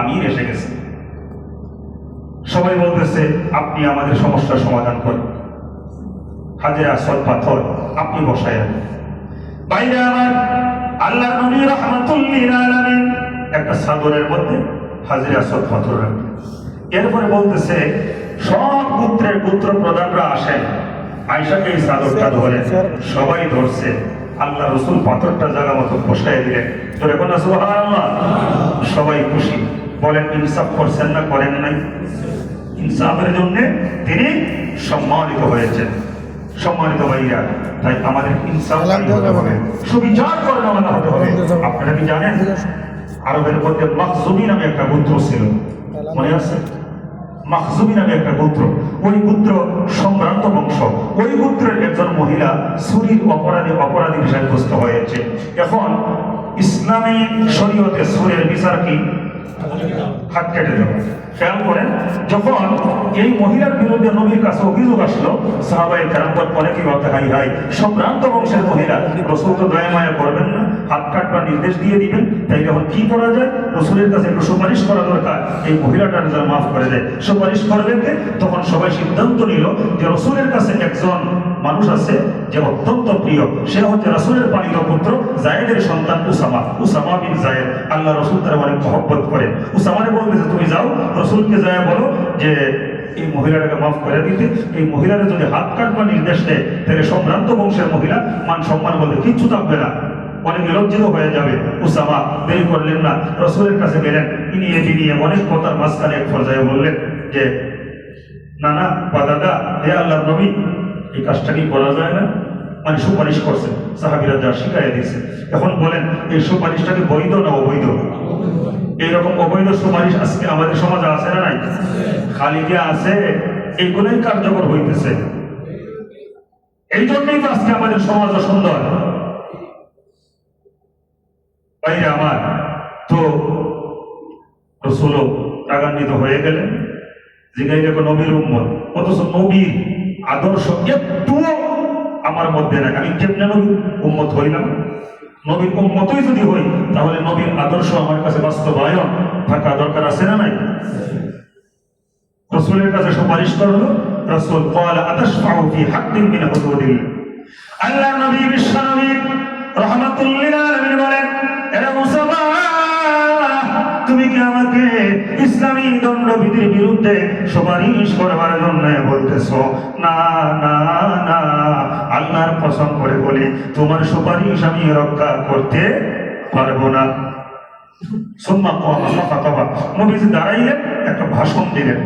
আমির এসে গেছে। সবাই বলতেছে, আপনি আমাদের সমস্যার সমাধান করেন। হাজে আসল পাথর, আপনি বসায় বাইরে আমার আল্লাহ একটা সাগরের মধ্যে হাজির আসল পাথর এরপরে বলতেছে, সব পুত্রের পুত্র প্রধানরা আসেন। আয়সাকে এই সাগরটা ধরে সবাই ধরছে। আল্লাহ রসুল পাথরটা জায়গা মতো বসায় দিলেন। তোরে কোন সবাই খুশি। বলেন ইনসাফ করছেন না করেন নাই। ইনসাফের জন্য তিনি সম্মানিত হয়েছেন। সম্মানিত ভাইয়া তাই আমাদের ইনসাফ সুবিচার করে আমাদের হতে হবে। আপনারা কি জানেন? আরবের মধ্যে মাকজুমি নামে একটা গোত্র ছিল। মনে আছে? মাকজুমি নামে একটা পুত্র। ওই পুত্র সম্ভ্রান্ত বংশ। ওই পুত্রের একজন মহিলা সুরির অপরাধী অপরাধী বিষয়গ্রস্ত হয়েছে। এখন ইসলামী শরীয়তে সুরের বিচার কি? হাত কেটে দেবে খেয়াল করেন, যখন এই মহিলার বিরুদ্ধে নবীর কাছে অভিযোগ আসলো সাহাবাই অনেকেই হাই হাই, সম্ভ্রান্ত বংশের মহিলা রসুল তো দয়া মায়া করবেন না, হাত কাটবার নির্দেশ দিয়ে দিবেন, তাই যখন কি করা যায়? রসুলের কাছে একটু সুপারিশ করা দরকার। এই মহিলাটার যেন মাফ করে দেয়। সুপারিশ করবেন তখন সবাই সিদ্ধান্ত নিল যে রসুলের কাছে একজন মানুষ আছে যে অত্যন্ত প্রিয়। সে হচ্ছে রসুলের পালিত পুত্র জায়েদের সন্তান উসামা। উসামা বিন জায়েদ আল্লাহ রসুল তারা অনেক মহব্বত করে। উসামারে বলতেছে তুমি যাও, রসুলকে যায় বলো যে, এই মহিলাটাকে মাফ করে দিতে। এই মহিলারা যদি হাত কাটবার নির্দেশ দেয়, তাহলে সম্ভ্রান্ত বংশের মহিলা মান সম্মান বলতে কিচ্ছু থাকবে না। অনেক লজ্জিত হয়ে যাবে। উসামা, দেরি করলেন না। রসুলের কাছে গেলেন। তিনি এটি নিয়ে অনেক কথার মাঝখানে এক পর্যায়ে বললেন যে না না বা দাদা, হে আল্লাহ নবী এই কাজটা কি করা যায় না? মানে সুপারিশ করছে, সাহাবিরা যা শিখাই দিয়েছে। এখন বলেন, এই সুপারিশটা কি বৈধ না অবৈধ? এইরকম অবৈধ সুপারিশ আজকে আমাদের সমাজে আছে না নাই? খালি যে আছে, এইগুলোই কার্যকর হইতেছে। এই জন্যই তো আজকে আমাদের সমাজ সুন্দর। বাইরে আমার, তো রসুলও রাগান্বিত হয়ে গেলেন দেখো নবীর উম্মত, অথচ নবীর আদর্শ তুও আমার মধ্যে রাখ। আমি কেমনে নবীর উন্মত হইলাম। নবীর উন্মতই যদি হই, তাহলে নবীর আদর্শ আমার কাছে বাস্তবায়ন থাকা দরকার আছে না নাই? রসুলের কাছে সুপারিশ করল, রসুল কল আদর্শ ফি হাক্কিন মিন হুদুদিল। আল্লাহ নবী, বিশ্ব নবী, রহমাতুল্লিল আলামিন বলেন, এরা মুসলমান দণ্ডবিধির বিরুদ্ধে সুপারিশ করবার জন্য বলতেছো না না না আল্লাহর কসম করে বলি তোমার সুপারিশ আমি রক্ষা করতে পারবো না সুম্মা কামা ফাতাবা নবীজি দাঁড়াইলেন একটা ভাষণ দিলেন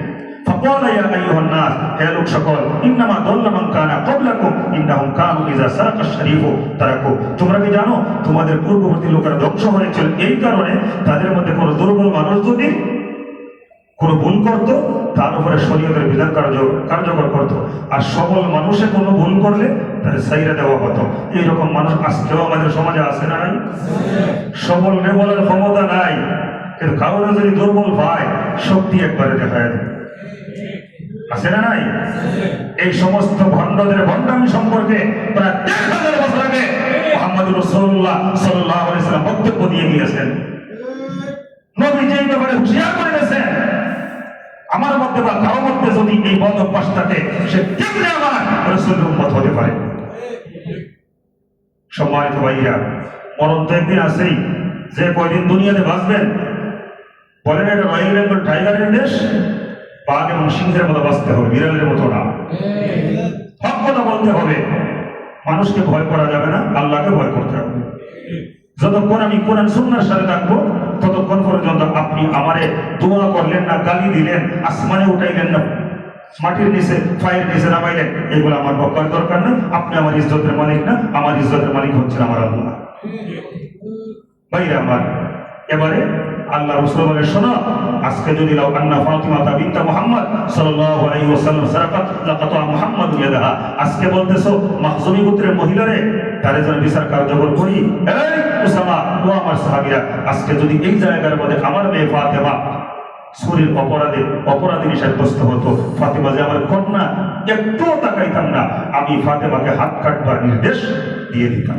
فقال يا ايها الناس হে লোক সকল ইন্নামা দল্লা মান কানা ক্বাবলাকুম ইন্নাহুম কানু ইযা সারাকা শরীফ তারাকু তোমরা কি জানো তোমাদের পূর্ববর্তী লোকেরা ধ্বংস হয়েছিল এই কারণে তাদের মধ্যে কোনো দুর্বল মানুষ যদি কোনো ভুল করত, তার উপরে শরীয়তের বিধান কার্য- কার্যকর করত। আর সবল মানুষে কোনো ভুল করলে তাদের সাইরা দেওয়া হতো। এইরকম মানুষ আজকেও আমাদের সমাজে আছে না নাই? সবল নে বলার ক্ষমতা নাই। কিন্তু কাউরে যদি দুর্বল পায় শক্তি একবারে দেখা যায়। আছে না নাই? এই সমস্ত ভণ্ডদের ভণ্ডামি সম্পর্কে প্রায় দেড় হাজার বছর আগে মোহাম্মদ রসুল্লাহ সাল্লাহ বক্তব্য দিয়ে গিয়েছেন। নবী যে ব্যাপারে হুঁশিয়ার করে গেছেন আমার মধ্যে বা কারও মধ্যে যদি এই বদ অভ্যাস থাকে, সে কেমনে আমার রসুল উম্মত হতে পারে? সম্মানিত ভাইয়া মরণ তো একদিন আসেই যে কয়দিন দুনিয়াতে বাঁচবেন, বলেন এটা রয়্যাল বেঙ্গল টাইগারের দেশ, বাঘ এবং সিংহের মতো বাঁচতে হবে, বিড়ালের মতো না। হক বলতে হবে, মানুষকে ভয় করা যাবে না, আল্লাহকে ভয় করতে হবে। যতক্ষণ আমি কোরআন সুন্নার সাথে থাকব ততক্ষণ পর্যন্ত আপনি আমারে দোয়া করলেন না, গালি দিলেন, আসমানে উঠাইলেন না, মাটির নিচে ফায়ের নিচে নামাইলেন, এগুলো আমার বকার দরকার না, আপনি আমার ইজ্জতের মালিক না, আমার ইজ্জতের মালিক হচ্ছেন আমার আল্লাহ। ভাইরা আমার, এবারে আল্লাহ রসুল বলে, শোনো, আজকে যদি লাউ আন্না ফাতিমা তা বিনতা মুহাম্মদ সাল্লাল্লাহু আলাইহি ওয়াসাল্লাম সারাকাত, লাকাতা মুহাম্মদ ইয়াদাহা। আজকে বলতেছো মাখজুমি গোত্রের মহিলারে তারে যেন বিচার কার্যকর করি উসামা, ও আমার সাহাবীরা, আজকে যদি এই জায়গার মধ্যে আমার মেয়ে ফাতেমা শরীর অপরাধে, অপরাধী সাব্যস্ত হতো, ফাতেমা যে আমার কন্যা, একটুও তাকাইতাম না, আমি ফাতেমাকে হাত কাটবার নির্দেশ দিয়ে দিতাম।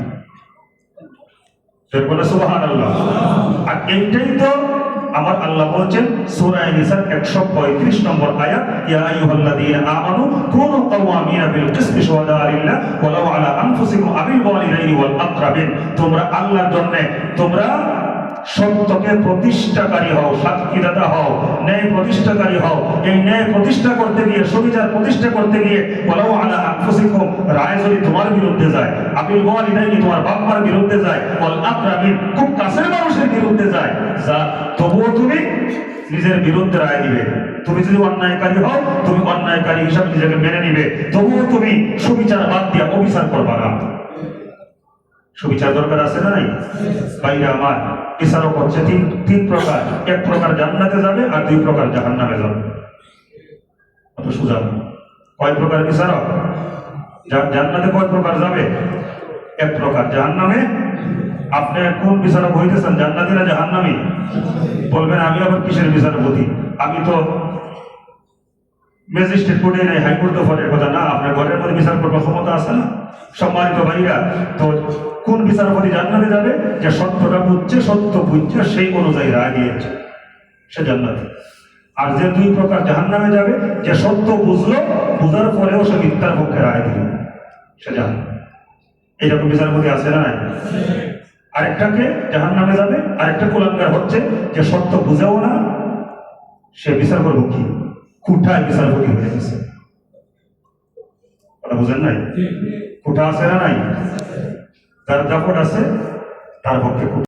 সে বলে সুবাহান আল্লাহ আর এইটাই তো আমার আল্লাহ বলছেন সুরায় নিসার 135 নম্বর আয়াত, ইয়া আইয়ুহাল্লাযীনা আমানু কুনু কাওয়ামিনা বিল কিসতি শুহাদা লিল্লাহ ওয়ালাউ আলা আনফুসিকুম আবিল ওয়ালিদাইনি ওয়াল আকরাবিন তোমরা আল্লাহর জন্য, তোমরা সত্যকে প্রতিষ্ঠাকারী হও, সাক্ষীদাতা হও, ন্যায় প্রতিষ্ঠাকারী হও। এই ন্যায় প্রতিষ্ঠা করতে গিয়ে, সুবিচার প্রতিষ্ঠা করতে গিয়ে, বলাও আলা আনফুসিকুম, রায় যদি তোমার বিরুদ্ধে যায়, আপিল ওয়ালিদাইনি তোমার বাপ মার বিরুদ্ধে যায়? ওয়াল আকরাবিন খুব কাছের মানুষের বিরুদ্ধে যায়। যা, তবুও তুমি নিজের বিরুদ্ধে রায় দিবে। তুমি যদি অন্যায়কারী হও, তুমি অন্যায়কারী হিসাবে নিজেকে মেনে নিবে। তবুও তুমি সুবিচার বাদ দিয়া অবিচার করবা না। সুবিচার দরকার আছে না নাই? বাইরে আমার বিচারক হচ্ছে তিন তিন প্রকার। এক প্রকার জান্নাতে যাবে আর দুই প্রকার জাহান্নামে যাবে। অত সুজা কয় প্রকার বিচারক জান্নাতে কয় প্রকার যাবে? এক প্রকার জাহান্নামে। আপনি কোন বিচারক হইতেছেন? জান্নাতি না জাহান্নামি? বলবেন, আমি আবার কিসের বিচারপতি? আমি তো ম্যাজিস্ট্রেট কোর্টে নেই হাইকোর্টে ফলে কথা না, আপনার ঘরের মধ্যে বিচার করবার ক্ষমতা আছে না? সম্মানিত ভাইরা, তো কোন বিচারপতি জান্নাতে যাবে? যে সত্যটা বুঝছে, সত্য বুঝছে, সেই অনুযায়ী রায় দিয়েছে। সে জান্নাতে। আর যে দুই প্রকার জাহান্নামে যাবে, যে সত্য বুঝলো, বুঝার পরেও সে মিথ্যার পক্ষে রায় দিল সে জান এইরকম বিচারপতি আছে না আরেকটাকে জাহান্নামে যাবে, আরেকটা কুলাঙ্গার হচ্ছে, যে সত্য বুঝেও না, সে বিচার করব কি কুঠায় বিচারপতি হয়ে গেছে। কথা বুঝেন নাই? কুঠা আছে না নাই? যার দাপট আছে তার পক্ষে